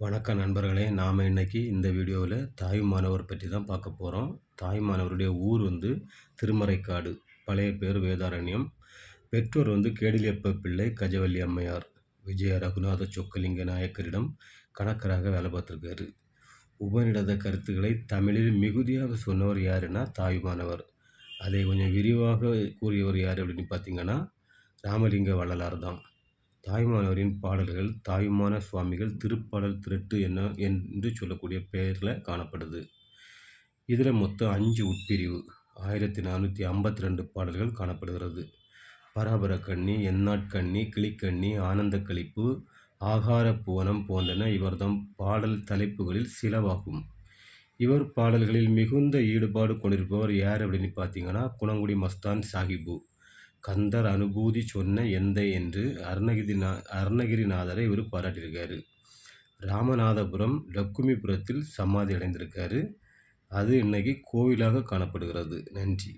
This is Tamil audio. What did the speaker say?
வணக்கம் நண்பர்களே நாம் இன்னைக்கு இந்த வீடியோவில் தாயுமானவர் பற்றி தான் பார்க்க போகிறோம் தாயுமானவருடைய ஊர் வந்து திருமறைக்காடு பழைய பேர் வேதாரண்யம். பெற்றோர் வந்து கேடிலியப்ப பிள்ளை கஜவல்லி அம்மையார் விஜய ரகுநாத சொக்கலிங்க நாயக்கரிடம் கணக்கராக வேலை பார்த்துருக்காரு. உபநிடத கருத்துக்களை தமிழில் மிகுதியாக சொன்னவர் யாருன்னா தாயுமானவர் அதை கொஞ்சம் விரிவாக கூறியவர் யார் அப்படின்னு பார்த்தீங்கன்னா ராமலிங்க வள்ளலார் தான். தாய்மானவரின் பாடல்கள் தாயுமான சுவாமிகள் திருப்பாடல் திரட்டு என்ன என்று சொல்லக்கூடிய பெயரில் காணப்படுது. இதில் மொத்தம் அஞ்சு உட்பிரிவு ஆயிரத்தி நானூற்றி ஐம்பத்தி ரெண்டு பாடல்கள் காணப்படுகிறது. பராபர கண்ணி எந்நாட்கண்ணி கிளிக்கண்ணி ஆனந்த கழிப்பு ஆகார புவனம் போன்றன இவர்தம் பாடல் தலைப்புகளில் சிலவாகும். இவர் பாடல்களில் மிகுந்த ஈடுபாடு கொண்டிருப்பவர் யார் அப்படின்னு பார்த்தீங்கன்னா குணங்குடி மஸ்தான் சாஹிபு. கந்தர் அனுபூதி சொன்ன எந்தை என்று அருணகிரிநா அருணகிரிநாதரை இவர் பாராட்டியிருக்காரு. ராமநாதபுரம் லக்குமிபுரத்தில் சமாதி அடைந்திருக்காரு. அது இன்னைக்கு கோவிலாக காணப்படுகிறது. நன்றி.